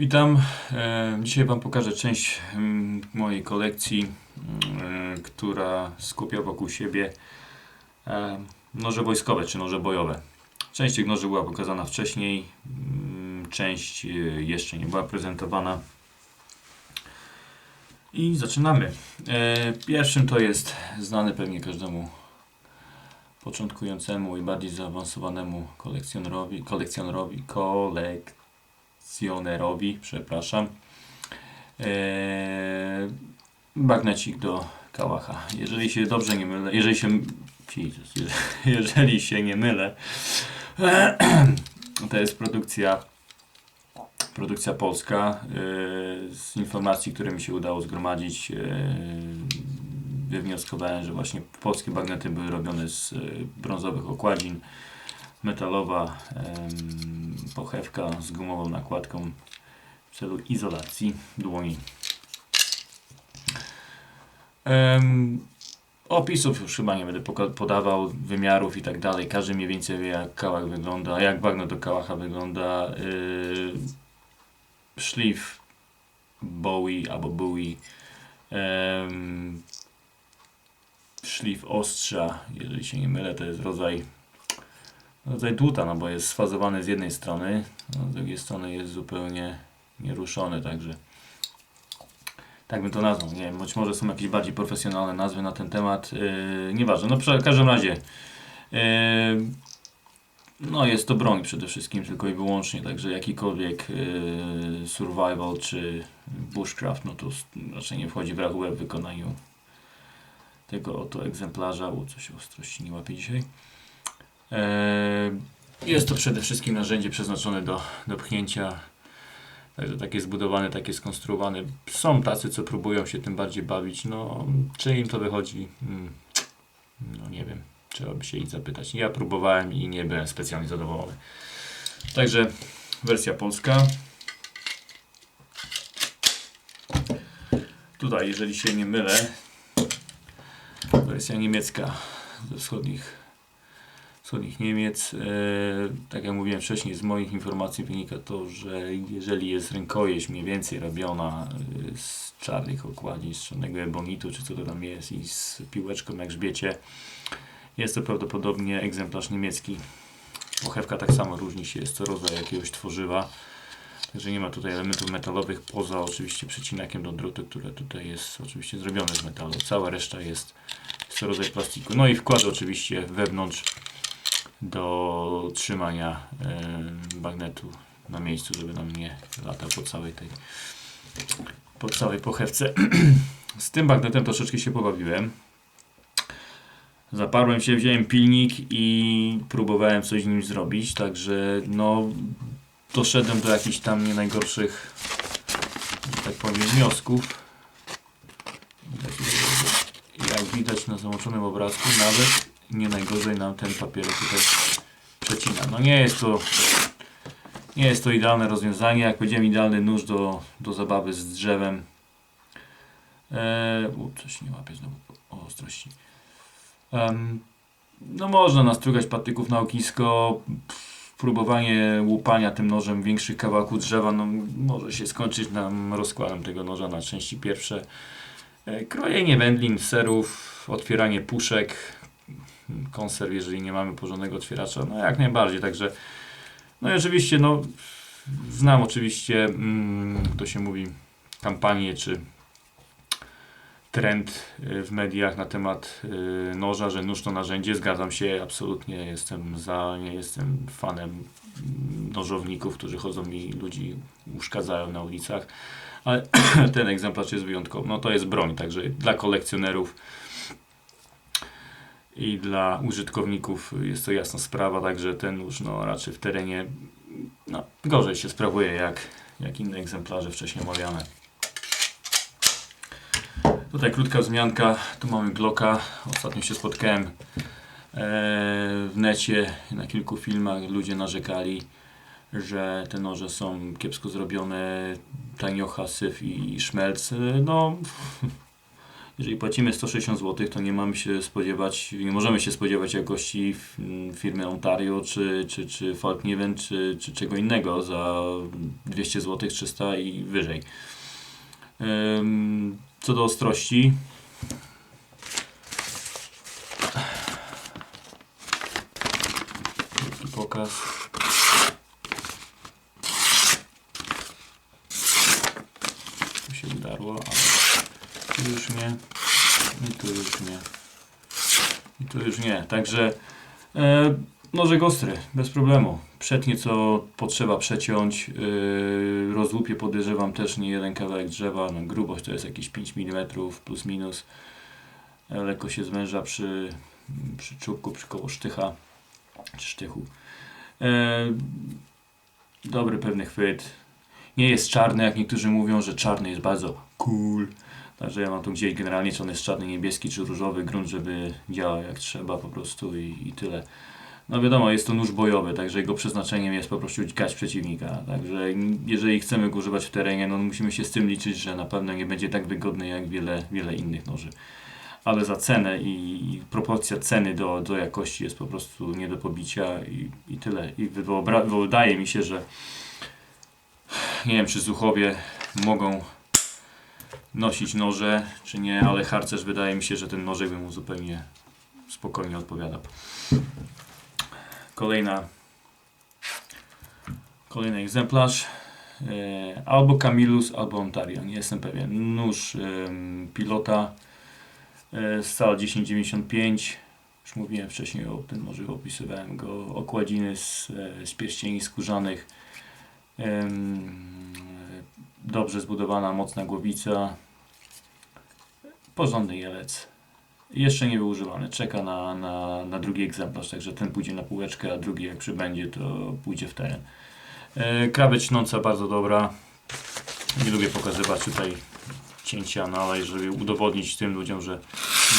Witam. E, Dzisiaj Wam pokażę część mm, mojej kolekcji, mm, e, która skupia wokół siebie e, noże wojskowe czy noże bojowe. Część tych noży była pokazana wcześniej, mm, część jeszcze nie była prezentowana. I zaczynamy. Pierwszym to jest znany pewnie każdemu początkującemu i bardziej zaawansowanemu kolekcjonerowi, kolekcjonerowi, kolek kolekcjonerowi, przepraszam, eee, bagnecik do kałacha. Jeżeli się dobrze nie mylę, jeżeli się, jeżeli się nie mylę, to jest produkcja produkcja polska. Eee, z informacji, które mi się udało zgromadzić, eee, wywnioskowałem, że właśnie polskie bagnety były robione z e, brązowych okładzin metalowa pochewka z gumową nakładką w celu izolacji dłoni. Opisów już chyba nie będę podawał, wymiarów i tak dalej. Każdy mniej więcej wie jak kałach wygląda, jak bagno do kałacha wygląda. Yy, szlif Bowie albo Bowie. Em, szlif ostrza, jeżeli się nie mylę, to jest rodzaj rodzaj dłuta, no bo jest sfazowany z jednej strony, a z drugiej strony jest zupełnie nieruszony, także tak bym to nazwał. Nie wiem, być może są jakieś bardziej profesjonalne nazwy na ten temat. Yy, nieważne. No w każdym razie yy, no jest to broń przede wszystkim tylko i wyłącznie, także jakikolwiek yy, survival czy bushcraft, no to raczej nie wchodzi w rachubę w wykonaniu tego oto egzemplarza. U, coś ostrości nie łapie dzisiaj. Eee, Jest to przede wszystkim narzędzie przeznaczone do, do pchnięcia. Także takie zbudowane, takie skonstruowane. Są tacy, co próbują się tym bardziej bawić. No, czy im to wychodzi? Mm, No nie wiem. Trzeba by się ich zapytać. Ja próbowałem i nie byłem specjalnie zadowolony. Także wersja polska. Tutaj, jeżeli się nie mylę, wersja niemiecka ze wschodnich wschodnich Niemiec. E, tak jak mówiłem wcześniej, z moich informacji wynika to, że jeżeli jest rękojeść mniej więcej robiona e, z czarnych okładzi, z czarnego ebonitu, czy co to tam jest, i z piłeczką jak grzbiecie, jest to prawdopodobnie egzemplarz niemiecki. Pochewka tak samo różni się, jest to rodzaj jakiegoś tworzywa. Także nie ma tutaj elementów metalowych, poza oczywiście przecinakiem do drutu, które tutaj jest oczywiście zrobione z metalu. Cała reszta jest, jest rodzaj plastiku. No i wkład oczywiście wewnątrz do trzymania e, bagnetu na miejscu, żeby nam nie latał po całej tej po całej pochewce. Z tym bagnetem troszeczkę się pobawiłem. Zaparłem się, wziąłem pilnik i próbowałem coś z nim zrobić, także no doszedłem do jakichś tam nie najgorszych tak powiem wniosków. Jak widać na załączonym obrazku nawet nie najgorzej nam ten papierek tutaj przecina. No nie jest to nie jest to idealne rozwiązanie. Jak powiedziałem, idealny nóż do, do zabawy z drzewem. Eee, u, coś nie łapie znowu ostrości. Em, no można nastrugać patyków na okisko. Próbowanie łupania tym nożem większych kawałków drzewa no, może się skończyć nam rozkładem tego noża na części pierwsze. E, Krojenie wędlin, serów, otwieranie puszek, konserw, jeżeli nie mamy porządnego otwieracza, no jak najbardziej, także no i oczywiście, no znam oczywiście, mm, to się mówi, kampanię czy trend y, w mediach na temat y, noża, że nóż to narzędzie, zgadzam się, absolutnie jestem za, nie jestem fanem nożowników, którzy chodzą i ludzi uszkadzają na ulicach, ale ten egzemplarz jest wyjątkowy, no to jest broń, także dla kolekcjonerów i dla użytkowników jest to jasna sprawa, także ten nóż no, raczej w terenie no, gorzej się sprawuje jak, jak inne egzemplarze wcześniej omawiane. Tutaj krótka wzmianka, tu mamy Glocka, ostatnio się spotkałem e, w necie, na kilku filmach ludzie narzekali, że te noże są kiepsko zrobione, taniocha, syf i szmelc, no Jeżeli płacimy 160 zł, to nie mamy się spodziewać, nie możemy się spodziewać jakości f- firmy Ontario, czy, czy, czy Falkniven, czy, czy czego innego za 200 zł, 300 i wyżej. Co do ostrości, Taki pokaz. Tu się udarło, ale tu już nie. I tu już nie. I tu już nie. Także e, nożek ostry, bez problemu. Przetnie co potrzeba przeciąć. Yy, rozłupie podejrzewam też nie jeden kawałek drzewa. No, grubość to jest jakieś 5 mm plus minus. E, lekko się zwęża przy, przy czubku, przy koło sztycha czy sztychu. E, dobry pewny chwyt. Nie jest czarny, jak niektórzy mówią, że czarny jest bardzo cool. Także ja mam tu gdzieś generalnie, czy on jest czarny, niebieski, czy różowy grunt, żeby działał jak trzeba po prostu i, i tyle. No wiadomo, jest to nóż bojowy, także jego przeznaczeniem jest po prostu dźgać przeciwnika. Także jeżeli chcemy go używać w terenie, no musimy się z tym liczyć, że na pewno nie będzie tak wygodny jak wiele, wiele innych noży. Ale za cenę i, proporcja ceny do, do jakości jest po prostu nie do pobicia i, i tyle. I wydaje mi się, że nie wiem, czy zuchowie mogą nosić noże, czy nie, ale harcerz wydaje mi się, że ten nożek by mu zupełnie spokojnie odpowiadał. Kolejna kolejny egzemplarz. E, albo Camillus, albo Ontario, nie jestem pewien. Nóż pilota e, Stal 1095. Już mówiłem wcześniej o tym, może opisywałem go. Okładziny z, e, z pierścieni skórzanych. Dobrze zbudowana, mocna głowica. Porządny jelec. Jeszcze nie był używany. Czeka na, na, na drugi egzemplarz, także ten pójdzie na półeczkę, a drugi jak przybędzie, to pójdzie w teren. E, śnąca bardzo dobra. Nie lubię pokazywać tutaj cięcia, no ale żeby udowodnić tym ludziom, że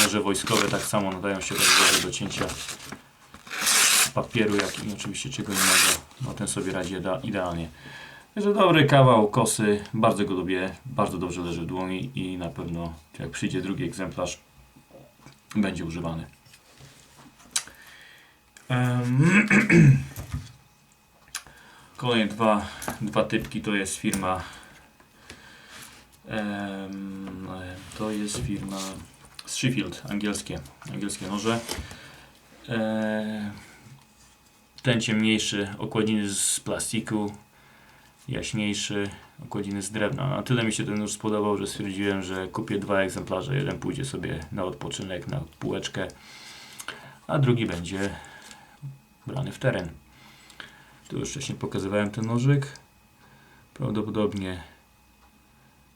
noże wojskowe tak samo nadają się do cięcia papieru, jak i oczywiście czego innego. No ten sobie radzi idealnie. Także dobry kawał kosy, bardzo go lubię, bardzo dobrze leży w dłoni i na pewno jak przyjdzie drugi egzemplarz, będzie używany. Kolejne dwa, dwa typki to jest firma to jest firma Sheffield, angielskie, angielskie noże. E, ten ciemniejszy, okładiny z plastiku, jaśniejszy, okładziny z drewna. Na tyle mi się ten nóż spodobał, że stwierdziłem, że kupię dwa egzemplarze. Jeden pójdzie sobie na odpoczynek, na półeczkę, a drugi będzie brany w teren. Tu już wcześniej pokazywałem ten nożyk. Prawdopodobnie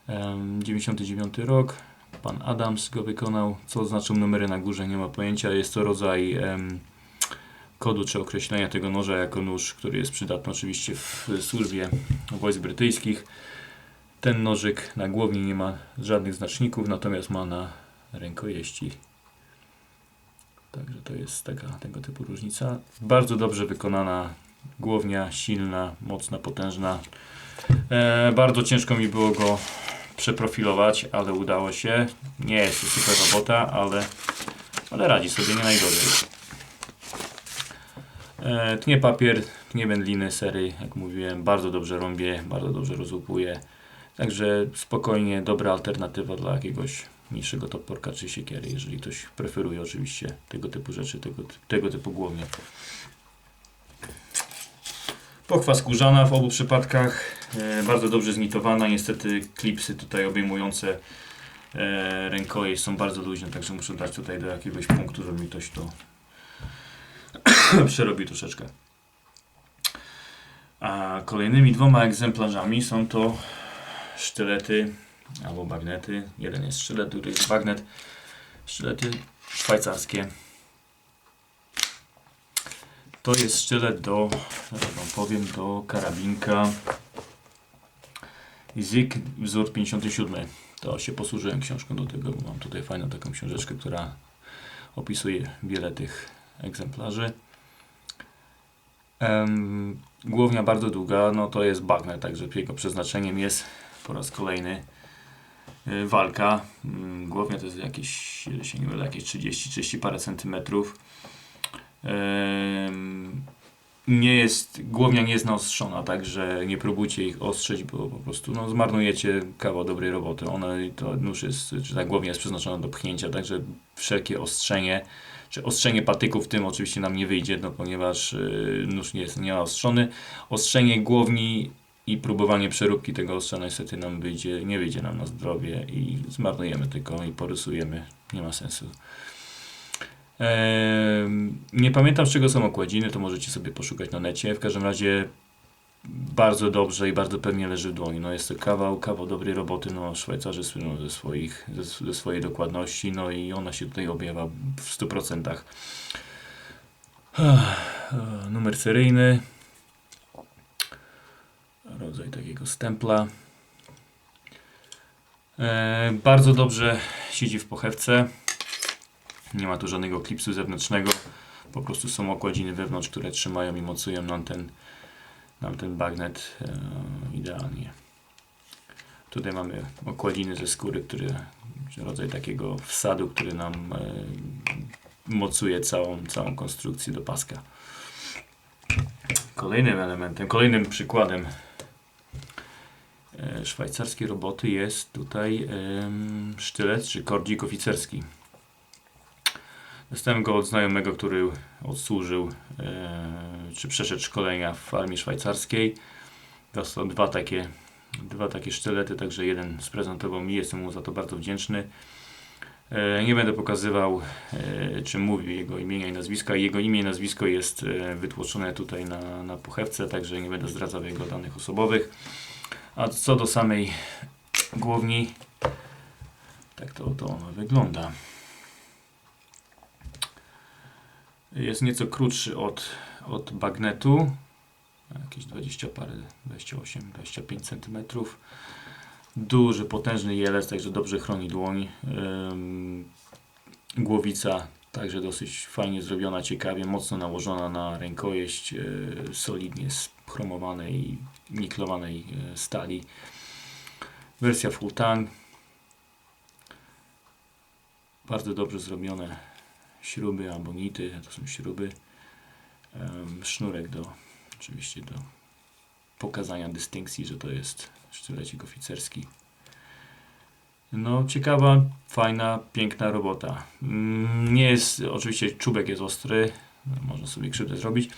em, 99 rok. Pan Adams go wykonał. Co znaczą numery na górze, nie ma pojęcia. Jest to rodzaj em, kodu czy określenia tego noża jako nóż, który jest przydatny oczywiście w służbie wojsk brytyjskich. Ten nożyk na głowni nie ma żadnych znaczników, natomiast ma na rękojeści. Także to jest taka, tego typu różnica. Bardzo dobrze wykonana głownia, silna, mocna, potężna. E, bardzo ciężko mi było go przeprofilować, ale udało się. Nie jest to super robota, ale, ale radzi sobie nie najgorzej. E, tnie papier, tnie wędliny, sery, jak mówiłem, bardzo dobrze rąbie, bardzo dobrze rozłupuje. Także spokojnie, dobra alternatywa dla jakiegoś mniejszego toporka czy siekiery, jeżeli ktoś preferuje oczywiście tego typu rzeczy, tego, tego typu głownie. Pochwa skórzana w obu przypadkach, e, bardzo dobrze znitowana, niestety klipsy tutaj obejmujące e, rękojeść są bardzo luźne, także muszę dać tutaj do jakiegoś punktu, żeby mi ktoś to przerobił troszeczkę. A kolejnymi dwoma egzemplarzami są to sztylety albo bagnety. Jeden jest sztylet, drugi jest bagnet. Sztylety szwajcarskie. To jest sztylet do, zaraz wam powiem, do karabinka Zik wzór 57. To się posłużyłem książką do tego, bo mam tutaj fajną taką książeczkę, która opisuje wiele tych egzemplarzy. Em, głownia bardzo długa, no to jest bagnet, także jego przeznaczeniem jest po raz kolejny y, walka. Mm, Głownia to jest jakieś, się nie mylę, jakieś 30, 30 parę centymetrów. Nie jest, głownia nie jest naostrzona, także nie próbujcie ich ostrzeć, bo po prostu no, zmarnujecie kawał dobrej roboty. Ona, to nóż jest, czy ta głownia jest przeznaczona do pchnięcia, także wszelkie ostrzenie, czy ostrzenie patyków w tym oczywiście nam nie wyjdzie, no, ponieważ y, nóż nie jest nieostrzony. Ostrzenie głowni i próbowanie przeróbki tego ostrza niestety nam wyjdzie, nie wyjdzie nam na zdrowie i zmarnujemy tylko i porysujemy. Nie ma sensu. Em, nie pamiętam z czego są okładziny, to możecie sobie poszukać na necie. W każdym razie bardzo dobrze i bardzo pewnie leży w dłoni. No jest to kawał, kawał dobrej roboty. No Szwajcarzy słyną ze, swoich, ze, ze swojej dokładności, no i ona się tutaj objawia w 100%. Ech, e, Numer seryjny. Rodzaj takiego stempla. E, bardzo dobrze siedzi w pochewce. Nie ma tu żadnego klipsu zewnętrznego. Po prostu są okładziny wewnątrz, które trzymają i mocują nam ten, nam ten bagnet e, idealnie. Tutaj mamy okładziny ze skóry, który, rodzaj takiego wsadu, który nam e, mocuje całą, całą konstrukcję do paska. Kolejnym elementem, kolejnym przykładem e, szwajcarskiej roboty jest tutaj sztylet czy kordzik oficerski. Dostałem go od znajomego, który odsłużył e, czy przeszedł szkolenia w armii szwajcarskiej. Dostał dwa takie, dwa takie sztylety, także jeden sprezentował mi, jestem mu za to bardzo wdzięczny. E, nie będę pokazywał, e, czy mówił jego imienia i nazwiska. Jego imię i nazwisko jest wytłoczone tutaj na, na pochewce, także nie będę zdradzał jego danych osobowych. A co do samej głowni, tak to, to ono wygląda. Jest nieco krótszy od, od bagnetu. Jakieś 20 parę, 28, 25 cm. Duży, potężny jelec, także dobrze chroni dłoń. Głowica także dosyć fajnie zrobiona, ciekawie, mocno nałożona na rękojeść, yy, solidnie z chromowanej, niklowanej yy, stali. Wersja full tang. Bardzo dobrze zrobione śruby albo nity, to są śruby. Sznurek do, oczywiście do pokazania dystynkcji, że to jest sztylecik oficerski. No, ciekawa, fajna, piękna robota. Mm, Nie jest, oczywiście czubek jest ostry, można sobie krzywdę zrobić.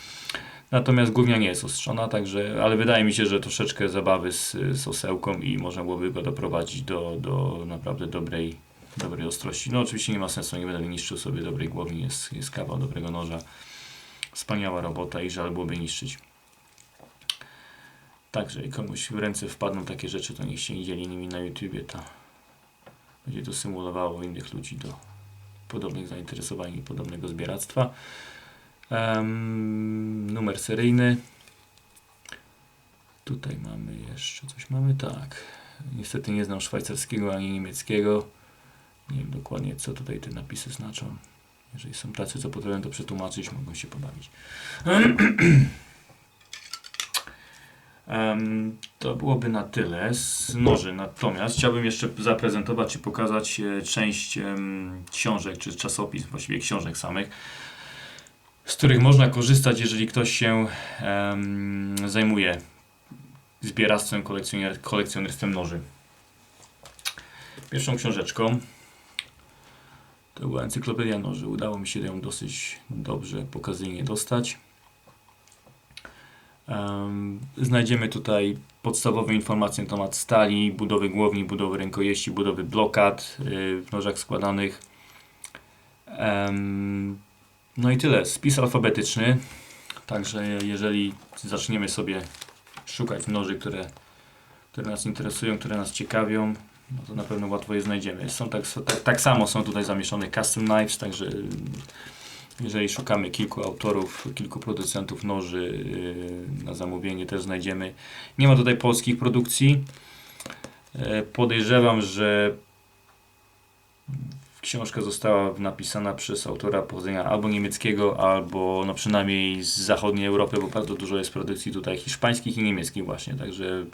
Natomiast głównia nie jest ostrzona, także, ale wydaje mi się, że troszeczkę zabawy z, z osełką i można byłoby go doprowadzić do, do naprawdę dobrej, dobrej ostrości. No oczywiście nie ma sensu, nie będę niszczył sobie dobrej głowni, jest, jest kawał dobrego noża. Wspaniała robota i żal byłoby niszczyć. Także jak komuś w ręce wpadną takie rzeczy, to niech się nie dzieli nimi na YouTubie, to będzie to symulowało innych ludzi do podobnych zainteresowań i podobnego zbieractwa. Em, numer seryjny. Tutaj mamy jeszcze coś mamy, tak. Niestety nie znam szwajcarskiego ani niemieckiego. Nie wiem dokładnie co tutaj te napisy znaczą. Jeżeli są tacy, co potrafią to przetłumaczyć, mogą się pobawić. Em, to byłoby na tyle z noży. Natomiast chciałbym jeszcze zaprezentować i pokazać e, część em, książek, czy czasopism, właściwie książek samych, z których można korzystać, jeżeli ktoś się em, zajmuje zbieractwem, kolekcjoner, kolekcjonerstwem noży. Pierwszą książeczką to była Encyklopedia Noży. Udało mi się ją dosyć dobrze, pokazyjnie dostać. Em, Znajdziemy tutaj podstawowe informacje na temat stali, budowy głowni, budowy rękojeści, budowy blokad y, w nożach składanych. No i tyle. Spis alfabetyczny. Także jeżeli zaczniemy sobie szukać noży, które, które nas interesują, które nas ciekawią, no to na pewno łatwo je znajdziemy. Są tak, tak, tak samo są tutaj zamieszczone custom knives, także y, jeżeli szukamy kilku autorów, kilku producentów noży yy, na zamówienie, też znajdziemy. Nie ma tutaj polskich produkcji. E, Podejrzewam, że książka została napisana przez autora pochodzenia albo niemieckiego, albo no przynajmniej z zachodniej Europy, bo bardzo dużo jest produkcji tutaj hiszpańskich i niemieckich właśnie, także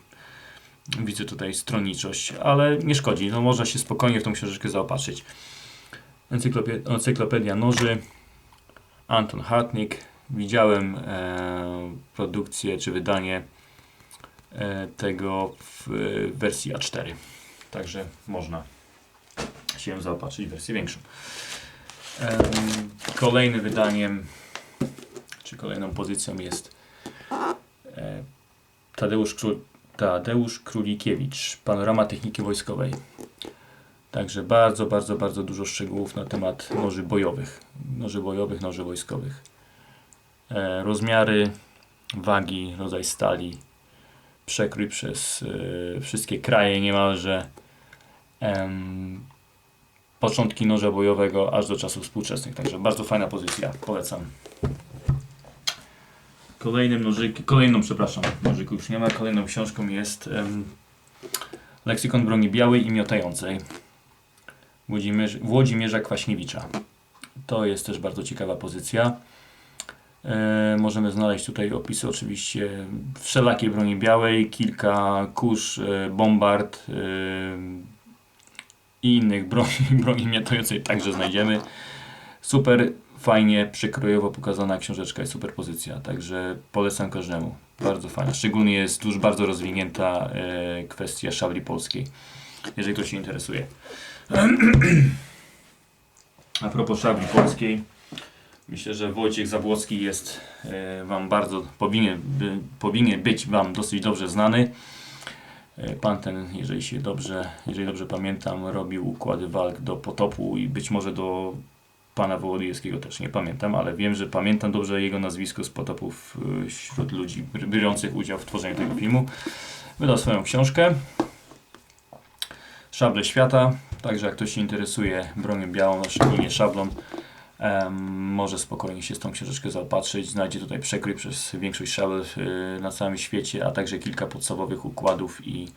widzę tutaj stronniczość, ale nie szkodzi, no można się spokojnie w tą książeczkę zaopatrzyć. Encyklopie- Encyklopedia Noży, Anton Hartnik. Widziałem e, produkcję czy wydanie e, tego w e, wersji A4. Także można się zaopatrzyć w wersję większą. Em, Kolejnym wydaniem, czy kolejną pozycją jest e, Tadeusz, Król, Tadeusz Królikiewicz, Panorama Techniki Wojskowej. Także bardzo, bardzo, bardzo dużo szczegółów na temat noży bojowych. Noży bojowych, noży wojskowych. E, rozmiary, wagi, rodzaj stali, przekrój przez e, wszystkie kraje niemalże. Em, początki noża bojowego aż do czasów współczesnych. Także bardzo fajna pozycja, polecam. Kolejnym nożyk, kolejną, przepraszam, nożyku już nie ma. Kolejną książką jest em, Leksykon broni białej i miotającej Włodzimierz, Włodzimierza Kwaśniewicza. To jest też bardzo ciekawa pozycja. E, możemy znaleźć tutaj opisy oczywiście wszelakiej broni białej, kilka kurz, e, bombard e, i innych broni, broni miotającej także znajdziemy. Super fajnie, przekrojowo pokazana książeczka i super pozycja, także polecam każdemu. Bardzo fajna. Szczególnie jest już bardzo rozwinięta e, kwestia szabli polskiej, jeżeli ktoś się interesuje. A propos szabli polskiej, myślę, że Wojciech Zabłocki jest e, Wam bardzo, powinien, by, powinien być Wam dosyć dobrze znany. E, Pan ten, jeżeli się dobrze, jeżeli dobrze pamiętam, robił układy walk do potopu i być może do pana Wołodyjewskiego też nie pamiętam, ale wiem, że pamiętam dobrze jego nazwisko z potopów e, wśród ludzi biorących udział w tworzeniu tego filmu. Wydał swoją książkę Szable Świata, także jak ktoś się interesuje bronią białą, szczególnie szablą, może spokojnie się z tą książeczkę zaopatrzyć. Znajdzie tutaj przekrój przez większość szabel e, na całym świecie, a także kilka podstawowych układów i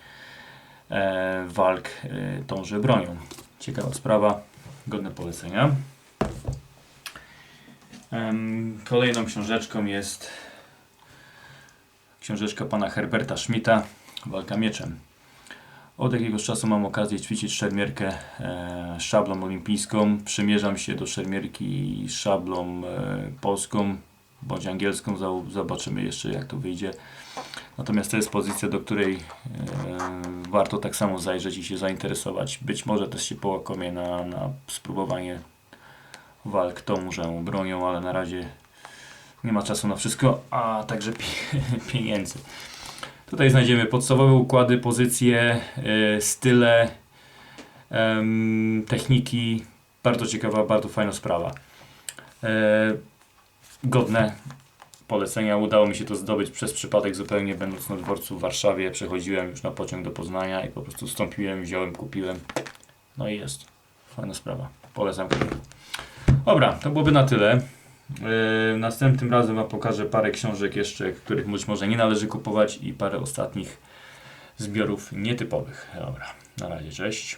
e, walk e, tąże bronią. Ciekawa sprawa, godne polecenia. Kolejną książeczką jest książeczka pana Herberta Schmidta Walka mieczem. Od jakiegoś czasu mam okazję ćwiczyć szermierkę e, szablą olimpijską. Przymierzam się do szermierki szablą e, polską bądź angielską. Zobaczymy jeszcze jak to wyjdzie. Natomiast to jest pozycja, do której e, warto tak samo zajrzeć i się zainteresować. Być może też się połakomie na, na spróbowanie walk tążą bronią, ale na razie nie ma czasu na wszystko, a także pi- pieniędzy. Tutaj znajdziemy podstawowe układy, pozycje, e, style, techniki. Bardzo ciekawa, bardzo fajna sprawa. E, godne polecenia. Udało mi się to zdobyć przez przypadek zupełnie będąc na dworcu w Warszawie. Przechodziłem już na pociąg do Poznania i po prostu wstąpiłem, wziąłem, kupiłem. No i jest. Fajna sprawa. Polecam. Dobra, to byłoby na tyle. Yy, następnym razem Wam pokażę parę książek jeszcze, których być może nie należy kupować i parę ostatnich zbiorów nietypowych. Dobra, na razie, cześć.